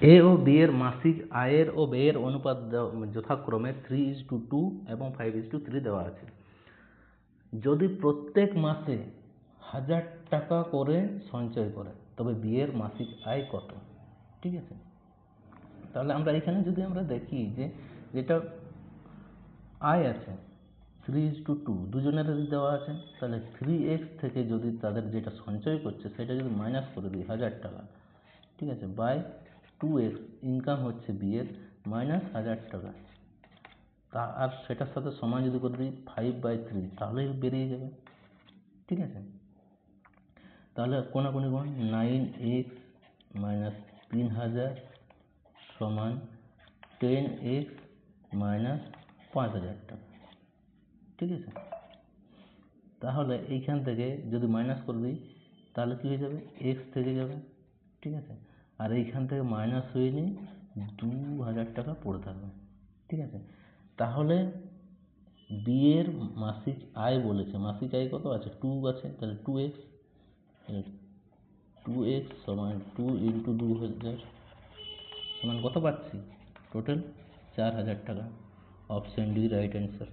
এ ও B এর মাসিক আয়ের ও ব্যয়ের অনুপাত যথাক্রমে থ্রি ইজ টু টু এবং ফাইভ ইজ টু থ্রি দেওয়া আছে। যদি প্রত্যেক মাসে হাজার টাকা করে সঞ্চয় করে, তবে বিয়ের মাসিক আয় কত? ঠিক আছে? তাহলে আমরা এখানে যদি আমরা দেখি যে যেটা আয় আছে থ্রি ইজ টু টু দুজনেরই দেওয়া আছে, তাহলে থ্রি এক্স থেকে যদি তাদের যেটা সঞ্চয় করছে, সেটা যদি মাইনাস করে দিই, হাজার টাকা। ঠিক আছে? বাই টু এক্স ইনকাম হচ্ছে বিয়ের মাইনাস হাজার টাকা। তা আর সেটার সাথে সমান যদি করে দিই ফাইভ বাই থ্রি তাহলেই বেরিয়ে যাবে। ঠিক আছে? তাহলে কোনাকুনি গুণ নাইন এক্স মাইনাস তিন হাজার সমান টেন এক্স মাইনাস পাঁচ হাজার টাকা। ঠিক আছে? তাহলে এইখান থেকে যদি মাইনাস করে দিই, তাহলে কী হয়ে যাবে? এক্স থেকে যাবে। ঠিক আছে? আর এইখান থেকে মাইনাস হয়ে নিয়ে দু হাজার টাকা পড়ে থাকবে, ঠিক আছে? তাহলে বিয়ের মাসিক আয় বলেছে, মাসিক আয় কত আছে? টু আছে, তাহলে টু এক্স টু এক্স সমান টু ইন্টু দু হাজার সমান কত পাচ্ছি? টোটাল চার হাজার টাকা। Option D right answer